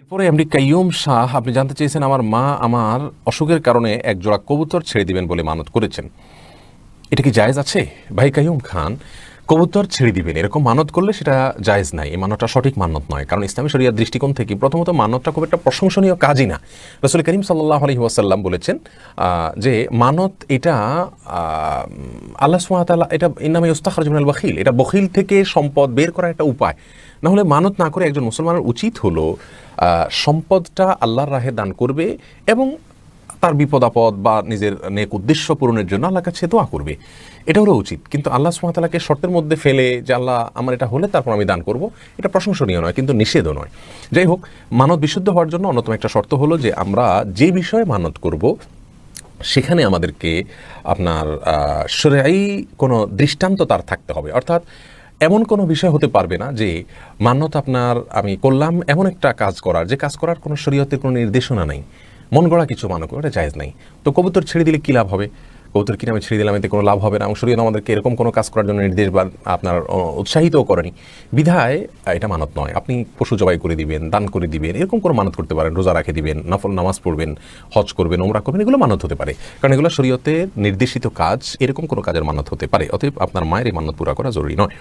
এরপরে এমডি কাইয়ুম শাহ, আপনি জানতে চেয়েছেন আমার মা আমার অসুখের কারণে এক জোড়া কবুতর ছেড়ে দিবেন বলে মানত করেছেন। এটা কি জায়েজ আছে? ভাই কাইয়ুম খান, কবুতর ছেড়ে দিবেন, এরকম মানত করলে সেটা জায়েজ নাই। এই মানতটা সঠিক মানত নয়, কারণ ইসলামী শরিয়ার দৃষ্টিকোণ থেকে প্রথমত মানতটা খুব একটা প্রশংসনীয় কাজই না। রসুল করিম সাল্লাহ আলহি ওয়াসাল্লাম বলেছেন যে মানত এটা আল্লাহ সুমাতাল্লাহ এটা ইনামে ইস্তাখরজমিনাল বখিল, এটা বখিল থেকে সম্পদ বের করার একটা উপায়। না হলে মানত না করে একজন মুসলমানের উচিত হলো সম্পদটা আল্লাহর রাহে দান করবে এবং তার বিপদ আপদ বা নিজের নেক উদ্দেশ্য পূরণের জন্য আল্লাহর কাছে দোয়া করবে। এটা হলো উচিত। কিন্তু আল্লাহ সুমাতালাকে শর্তের মধ্যে ফেলে যে আল্লাহ আমার এটা হলে তারপর আমি দান করব, এটা প্রশংসনীয় নয়, কিন্তু নিষেধও নয়। যাই হোক মানত বিশুদ্ধ হওয়ার জন্য অন্যতম একটা শর্ত হলো যে আমরা যে বিষয়ে মানত করব, সেখানে আমাদেরকে আপনার সরাই কোনো দৃষ্টান্ত তার থাকতে হবে। অর্থাৎ এমন কোনো বিষয় হতে পারবে না যে মান্যত আপনার আমি করলাম, এমন একটা কাজ করার, যে কাজ করার কোনো শরীয়তের কোনো নির্দেশনা নাই। মন গড়া কিছু মানো করে এটা জায়জ নাই। তো কবুতর ছেড়ে দিলে কী লাভ হবে? কবুতর কিনে আমি ছেড়ে দিলাম, এতে কোনো লাভ হবে না। এবং আমাদেরকে এরকম কোনো কাজ করার জন্য নির্দেশ বা আপনার উৎসাহিতও করেনি। বিধায়, এটা মানত নয়। আপনি পশু জবাই করে দিবেন, দান করে দিবেন, এরকম কোনো মানত করতে পারেন। রোজা রাখে দিবেন, নফল, নামাজ পড়বেন, হজ করবেন ওমরা করবেন, এগুলো মানত হতে পারে। কারণ এগুলো শরীয়তে নির্দেশিত কাজ, এরকম কোনো কাজের মানত হতে পারে। অতএব আপনার মায়ের এই মানত পুরা করা জরুরি নয়।